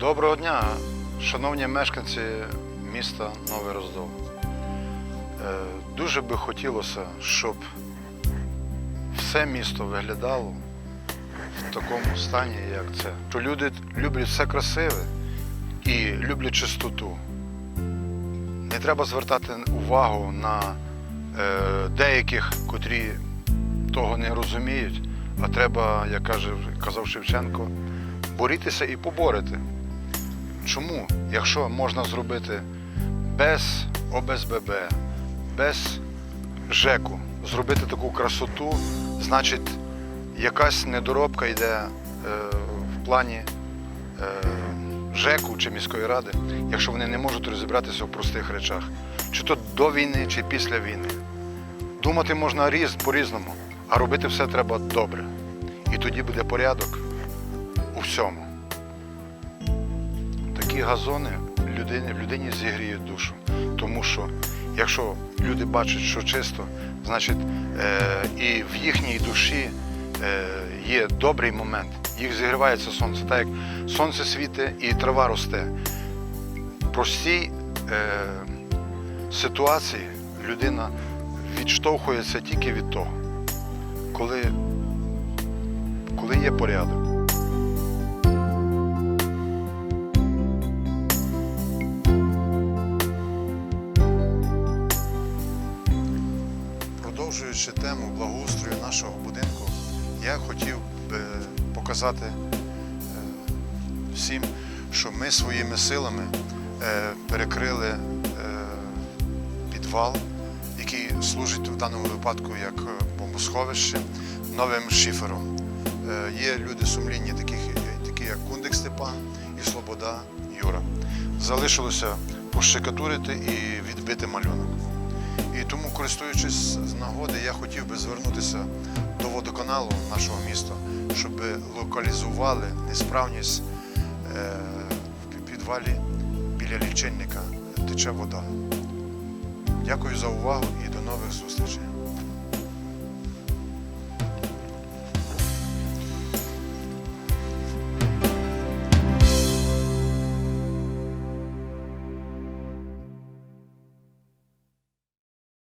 Доброго дня, шановні мешканці міста Новий Роздол. Е, Дуже би хотілося, щоб все місто виглядало в такому стані, як це. Що люди люблять все красиве і люблять чистоту. Не треба звертати увагу на е, деяких, котрі того не розуміють, а треба, як каже, казав Шевченко, борітися і поборити. Чому, якщо можна зробити без ОБСББ, без ЖЕКу, зробити таку красоту, значить якась недоробка йде е, в плані е, ЖЕКу чи міської ради, якщо вони не можуть розібратися в простих речах, чи то до війни, чи після війни. Думати можна різ, по-різному, а робити все треба добре. І тоді буде порядок у всьому. Такі газони людині, людині зігріють душу. Тому що якщо люди бачать, що чисто, значить е, і в їхній душі е, є добрий момент. Їх зігрівається сонце. Так як сонце світить і трава росте. В простій е, ситуації людина відштовхується тільки від того, коли, коли є порядок. Продовжуючи тему благоустрою нашого будинку, я хотів би показати е, всім, що ми своїми силами е, перекрили е, підвал, який служить в даному випадку як бомбосховище новим шифером. Є люди сумлінні, такі як Кундик Степан і Слобода Юра. Залишилося пощекатурити і відбити малюнок. І тому, користуючись з нагоди, я хотів би звернутися до водоканалу нашого міста, щоб локалізували несправність е, в підвалі біля лічильника тече вода. Дякую за увагу і до нових зустрічей.